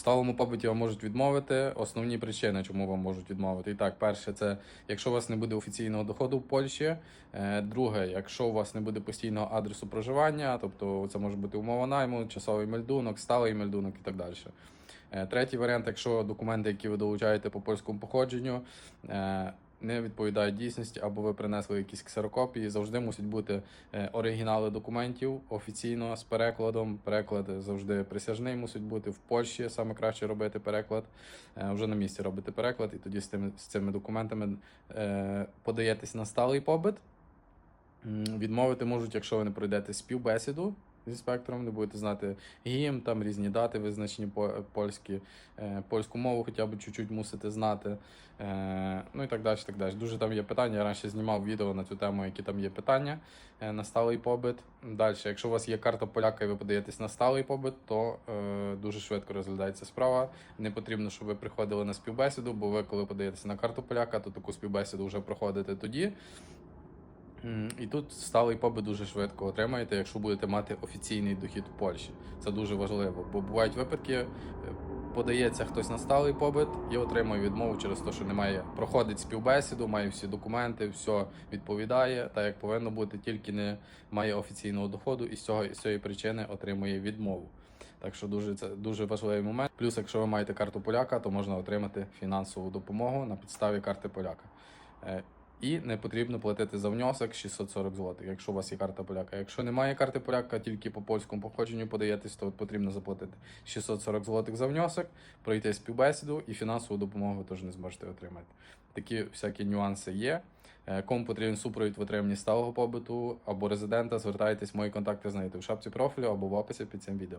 сталому побуті вам можуть відмовити. Основні причини, чому вам можуть відмовити. І так, перше, це якщо у вас не буде офіційного доходу в Польщі. Е, Друге, якщо у вас не буде постійного адресу проживання, тобто це може бути умова найму, часовий мельдунок, сталий мельдунок і так далі. Е, Третій варіант, якщо документи, які ви долучаєте по польському походженню, е, не відповідають дійсності, або ви принесли якісь ксерокопії, завжди мусять бути е, оригінали документів офіційно з перекладом. Переклад завжди присяжний мусить бути в Польщі. Саме краще робити переклад. Е, Вже на місці робити переклад, і тоді з тими з цими документами е, подаєтесь на сталий побит. Відмовити можуть, якщо ви не пройдете співбесіду з інспектором, не будете знати гімн, там різні дати визначені польські, е, польську мову хоча б чуть-чуть мусите знати. Е, ну і так далі. так далі. Дуже там є питання. Я раніше знімав відео на цю тему, які там є питання е, на сталий побит. Далі, якщо у вас є карта поляка і ви подаєтесь на сталий побит, то дуже швидко розглядається справа. Не потрібно, щоб ви приходили на співбесіду, бо ви, коли подаєтеся на карту поляка, то таку співбесіду вже проходите тоді. І тут сталий побит дуже швидко отримаєте, якщо будете мати офіційний дохід в Польщі. Це дуже важливо, бо бувають випадки, е, подається хтось на сталий побит і отримує відмову через те, що немає, проходить співбесіду, має всі документи, все відповідає, так як повинно бути, тільки не має офіційного доходу і з цього з цієї причини отримує відмову. Так що дуже це дуже важливий момент. Плюс, якщо ви маєте карту поляка, то можна отримати фінансову допомогу на підставі карти поляка. І не потрібно платити за внесок 640 злотих, якщо у вас є карта поляка. Якщо немає карти поляка, тільки по польському походженню подаєтесь, то потрібно заплатити 640 злотих за внесок, пройти співбесіду і фінансову допомогу теж не зможете отримати. Такі всякі нюанси є. Е, Кому потрібен супровід в отриманні сталого побиту або резидента, звертайтесь, мої контакти знайдете в шапці профілю або в описі під цим відео.